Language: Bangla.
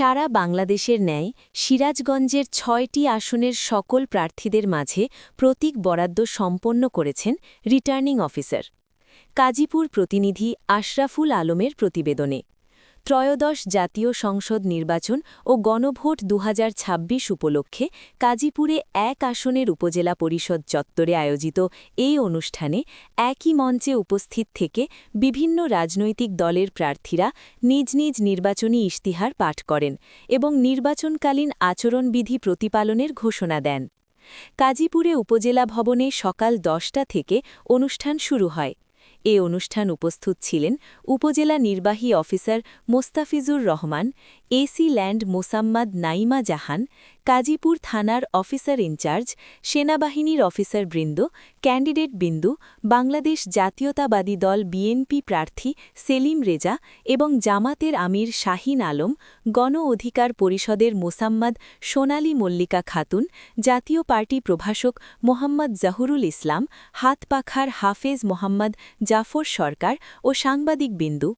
সারা বাংলাদেশের ন্যায় সিরাজগঞ্জের ছয়টি আসনের সকল প্রার্থীদের মাঝে প্রতীক বরাদ্দ সম্পন্ন করেছেন রিটার্নিং অফিসার। কাজীপুর প্রতিনিধি আশরাফুল আলমের প্রতিবেদনে। ত্রয়োদশ জাতীয় সংসদ নির্বাচন ও গণভোট দুহাজার ছাব্বিশ উপলক্ষে কাজীপুরে এক আসনের উপজেলা পরিষদ চত্বরে আয়োজিত এই অনুষ্ঠানে একই মঞ্চে উপস্থিত থেকে বিভিন্ন রাজনৈতিক দলের প্রার্থীরা নিজ নিজ নির্বাচনী ইশতিহার পাঠ করেন এবং নির্বাচনকালীন আচরণবিধি প্রতিপালনের ঘোষণা দেন। কাজীপুরে উপজেলা ভবনে সকাল দশটা থেকে অনুষ্ঠান শুরু হয়। এ অনুষ্ঠান উপস্থিত ছিলেন উপজেলা নির্বাহী officer Mostafizur Rahman AC land Mosammat Naima Jahan Kazipur থানার অফিসার ইনচার্জ, সেনাবাহিনীর অফিসার বৃন্দ, ক্যান্ডিডেট বিন্দু, বাংলাদেশ জাতীয়তাবাদী দল বিএনপি প্রার্থী সেলিম রেজা এবং জামাতের আমির শাহিন আলম, গণ অধিকার পরিষদের মোসাম্মদ সোনালী মল্লিকা খাতুন, জাতীয় পার্টি প্রভাষক মোহাম্মদ জাহুরুল ইসলাম, হাতপাখার হাফেজ মোহাম্মদ জাফর সরকার ও সাংবাদিক বিন্দু।